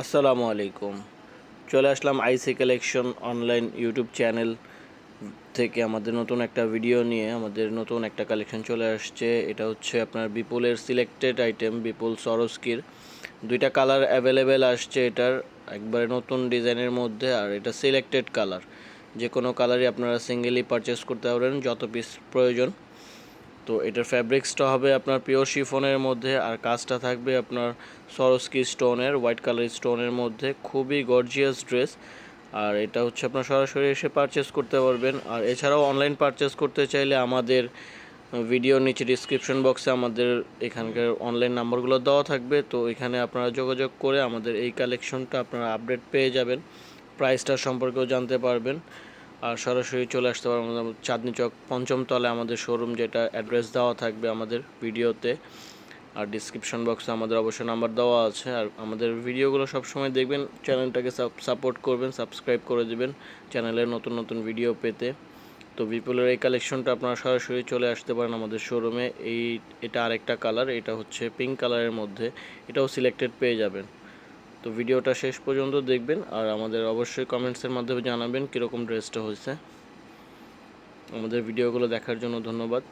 আসসালামু আলাইকুম। চলে আসলাম IC collection online YouTube channel থেকে আমাদের নতুন একটা ভিডিও নিয়ে। আমাদের নতুন একটা কালেকশন চলে আসছে। এটা হচ্ছে আপনার বিপুলের সিলেক্টেড আইটেম বিপুল সরস্কির দুইটা কালার অ্যাভেলেবেল আসছে এটার, একবারে নতুন ডিজাইনের মধ্যে, আর এটা সিলেক্টেড কালার যে কোনো কালারই আপনারা সিঙ্গেলি পারচেস করতে পারবেন যত পিস প্রয়োজন। তো এটার ফ্যাব্রিক্সটা হবে আপনার পিওর শিফনের মধ্যে, আর কাজটা থাকবে আপনার সরস্কি স্টোনের হোয়াইট কালার স্টোনের মধ্যে। খুবই গর্জিয়াস ড্রেস আর এটা হচ্ছে আপনার সরাসরি এসে পারচেস করতে পারবেন। আর এছাড়াও অনলাইন পারচেস করতে চাইলে আমাদের ভিডিওর নিচে ডিসক্রিপশন বক্সে আমাদের এখানকার অনলাইন নাম্বারগুলো দেওয়া থাকবে। তো এখানে আপনারা যোগাযোগ করে আমাদের এই কালেকশনটা আপনারা আপডেট পেয়ে যাবেন। প্রাইসটা সম্পর্কেও জানতে পারবেন। সরাসরি চলে আসতে পারবেন চাঁদনি চক পঞ্চম তলায় আমাদের শোরুম যেটা অ্যাড্রেস দেওয়া থাকবে আমাদের ভিডিওতে। আর ডিসক্রিপশন বক্সে আমাদের অবশ্যই নাম্বার দেওয়া আছে। আর আমাদের ভিডিওগুলো সবসময় দেখবেন চ্যানেলটাকে সাপোর্ট করবেন সাবস্ক্রাইব করে দেবেন চ্যানেলের নতুন নতুন ভিডিও পেতে। তো বিপুলের এই কালেকশনটা আপনারা সরাসরি চলে আসতে পারেন আমাদের শোরুমে এই, এটা আরেকটা কালার এটা হচ্ছে পিঙ্ক কালারের মধ্যে। এটাও সিলেক্টেড পেয়ে যাবেন। তো ভিডিওটা শেষ পর্যন্ত দেখবেন আর আমাদের অবশ্যই কমেন্টসের মাধ্যমে জানাবেন কীরকম ড্রেসটা হয়েছে। আমাদের ভিডিওগুলো দেখার জন্য ধন্যবাদ।